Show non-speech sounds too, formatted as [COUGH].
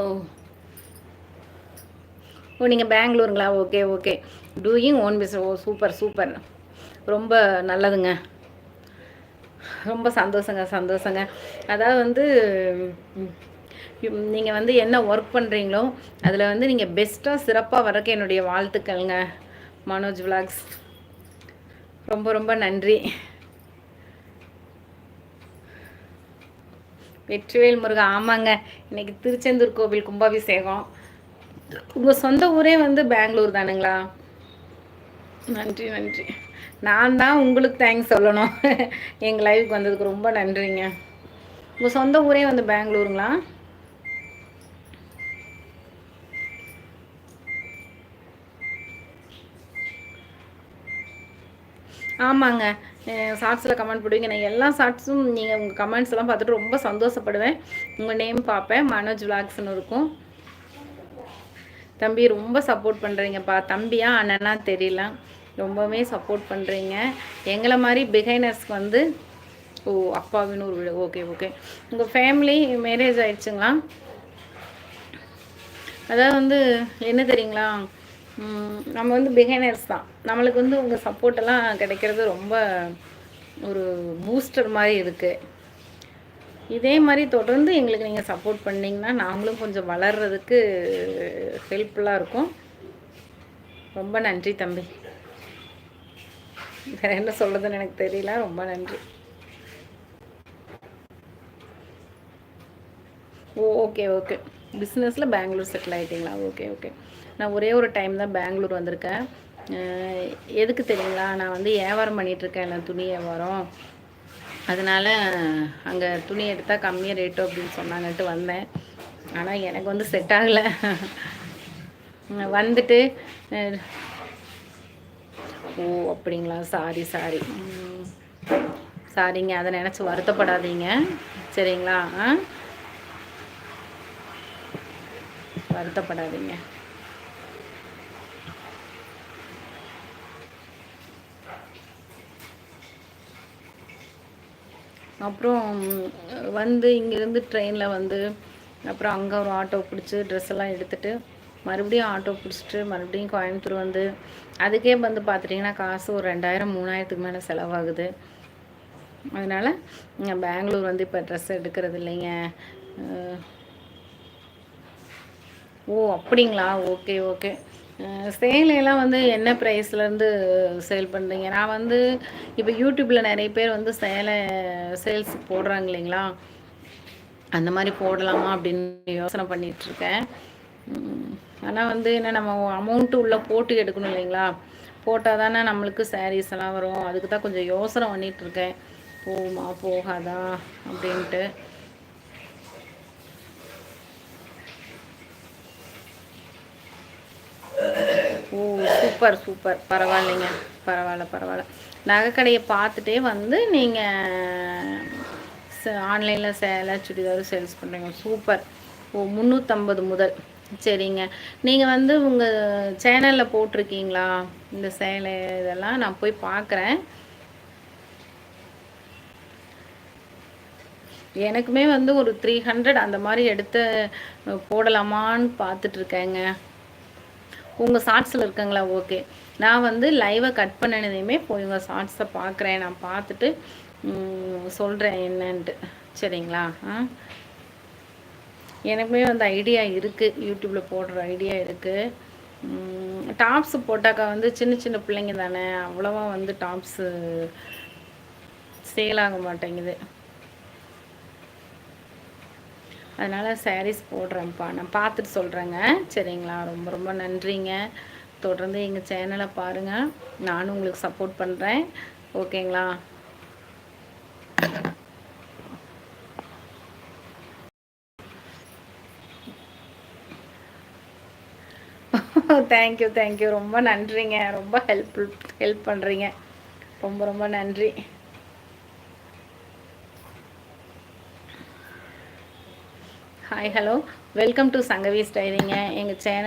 ஓ. ஓ நீங்கள் பெங்களூருங்களா? Okay okay. Doing own biz ஓ super super. ரொம்ப நல்லதுங்க. ரொம்ப சந்தோஷங்க சந்தோஷங்க. அதாவது வந்து நீங்கள் வந்து என்ன ஒர்க் பண்ணுறீங்களோ அதில் வந்து நீங்கள் பெஸ்ட்டாக சிறப்பாக வரக்கு என்னுடைய வாழ்த்துக்கள்ங்க. மனோஜ் விலாக்ஸ் ரொம்ப ரொம்ப நன்றி. வெற்றிவேல் முருகா ஆமாங்க. இன்னைக்கு திருச்செந்தூர் கோவில் கும்பாபிஷேகம். உங்கள் சொந்த ஊரே வந்து பெங்களூர் தானுங்களா? நன்றி நன்றி. நான் தான் உங்களுக்கு தேங்க்ஸ் சொல்லணும். எங்கள் லைவுக்கு வந்ததுக்கு ரொம்ப நன்றிங்க. உங்கள் சொந்த ஊரே வந்து பெங்களூருங்களா? ஆமாங்க. ஷார்ட்ஸில் கமெண்ட் போடுவீங்க. நான் எல்லா ஷார்ட்ஸும் நீங்கள் உங்கள் கமெண்ட்ஸ் எல்லாம் பார்த்துட்டு ரொம்ப சந்தோஷப்படுவேன். உங்கள் நேம் பார்ப்பேன். மனோஜ் விளாக்ஸ்னு இருக்கும். தம்பி ரொம்ப சப்போர்ட் பண்ணுறீங்கப்பா தம்பியா அண்ணனா தெரியல. ரொம்பவே சப்போர்ட் பண்ணுறீங்க எங்களை மாதிரி பிகைனர்ஸ்க்கு வந்து ஓ அப்பாவின்னு ஒரு வீடு. ஓகே ஓகே உங்கள் ஃபேமிலி மேரேஜ் ஆயிடுச்சுங்களா? அதாவது வந்து என்ன தெரியுங்களா? நம்ம வந்து பிகைனர்ஸ் தான். நம்மளுக்கு வந்து உங்கள் சப்போர்ட்டெல்லாம் கிடைக்கிறது ரொம்ப ஒரு பூஸ்டர் மாதிரி இருக்குது இதே மாதிரி தொடர்ந்து எங்களுக்கு நீங்கள் சப்போர்ட் பண்ணிங்கன்னா நாங்களும் கொஞ்சம் வளர்கிறதுக்கு ஹெல்ப்ஃபுல்லாக இருக்கும். ரொம்ப நன்றி தம்பி. வேறு என்ன சொல்கிறதுன்னு எனக்கு தெரியல. ரொம்ப நன்றி. ஓ ஓகே ஓகே பிஸ்னஸில் பெங்களூர் செட்டில் ஆகிட்டிங்களா ஓகே ஓகே நான் ஒரே ஒரு டைம் தான் பெங்களூர் வந்திருக்கேன். எதுக்கு தெரியுங்களா? நான் வந்து வியாபாரம் பண்ணிகிட்ருக்கேன் இல்லை துணி வியாபாரம். அதனால் அங்கே துணி எடுத்தால் கம்மியாக ரேட்டு அப்படின்னு சொன்னாங்கன்ட்டு வந்தேன். ஆனால் எனக்கு வந்து செட் ஆகலை. வந்துட்டு ஓ அப்படிங்களா? சாரி சாரி சாரிங்க அதை நினச்சி வருத்தப்படாதீங்க. சரிங்களா? ஆ வருத்தப்படாதீங்க. அப்புறம் வந்து இங்கேருந்து ட்ரெயினில் வந்து அப்புறம் அங்கே ஒரு ஆட்டோ பிடிச்சி ட்ரெஸ் எல்லாம் எடுத்துகிட்டு மறுபடியும் ஆட்டோ பிடிச்சிட்டு மறுபடியும் கோயம்புத்தூர் வந்து அதுக்கே வந்து பார்த்துட்டிங்கன்னா காசு ஒரு ரெண்டாயிரம் மூணாயிரத்துக்கு மேலே செலவாகுது. அதனால் இங்கே பெங்களூர் வந்து இப்போ ட்ரெஸ் எடுக்கிறது இல்லைங்க. ஓ அப்படிங்களா? Okay okay. சேலையெல்லாம் வந்து என்ன ப்ரைஸ்லேருந்து சேல் பண்ணுறீங்க நான் வந்து இப்போ யூடியூப்பில் நிறைய பேர் வந்து சேலை சேல்ஸ் போடுறாங்க இல்லைங்களா? அந்த மாதிரி போடலாமா அப்படின்னு யோசனை பண்ணிகிட்ருக்கேன் ஆனால் வந்து என்ன நம்ம அமௌண்ட்டு உள்ளே போட்டு எடுக்கணும் இல்லைங்களா? போட்டால் தானே நம்மளுக்கு சாரீஸ் எல்லாம் வரும். அதுக்கு தான் கொஞ்சம் யோசனை பண்ணிகிட்ருக்கேன் போகுமா போகாதா? அப்படின்ட்டு ஓ சூப்பர் சூப்பர் பரவாயில்லைங்க. பரவாயில்ல பரவாயில்ல. நகைக்கடையை பார்த்துட்டே வந்து நீங்கள் ஆன்லைனில் சேலை சுடிதார் சேல்ஸ் பண்ணுறீங்க சூப்பர் ஓ முந்நூற்றம்பது முதல். சரிங்க. நீங்கள் வந்து உங்கள் சேனலில் போட்டிருக்கீங்களா? இந்த சேலை இதெல்லாம் நான் போய் பார்க்குறேன். எனக்குமே வந்து ஒரு த்ரீ ஹண்ட்ரட் அந்த மாதிரி எடுத்து போடலாமான்னு பார்த்துட்ருக்கேங்க உங்கள் ஷார்ட்ஸில் இருக்குங்களா? ஓகே நான் வந்து லைவை கட் பண்ணினதையுமே போய் உங்கள் ஷார்ட்ஸை பார்க்குறேன். நான் பார்த்துட்டு சொல்கிறேன் என்னன்ட்டு. சரிங்களா? ஆ? எனக்குமே வந்து ஐடியா இருக்குது யூடியூப்பில் போடுற ஐடியா இருக்குது டாப்ஸ் போட்டாக்கா வந்து சின்ன சின்ன பிள்ளைங்க தானே. அவ்வளோவா வந்து டாப்ஸு சேல் ஆக மாட்டேங்குது. அதனால் சாரீஸ் போடுறேன்ப்பா. நான் பார்த்துட்டு சொல்கிறேங்க சரிங்களா? ரொம்ப ரொம்ப நன்றிங்க. தொடர்ந்து எங்கள் சேனலை பாருங்கள் நானும் உங்களுக்கு சப்போர்ட் பண்ணுறேன் ஓகேங்களா? [LAUGHS] தேங்க்யூ தேங்க்யூ ரொம்ப நன்றிங்க. ரொம்ப ஹெல்ப் ஹெல்ப் பண்ணுறீங்க ரொம்ப ரொம்ப நன்றி. Hi hello welcome to Sangavi styling எங்கள் சேனல்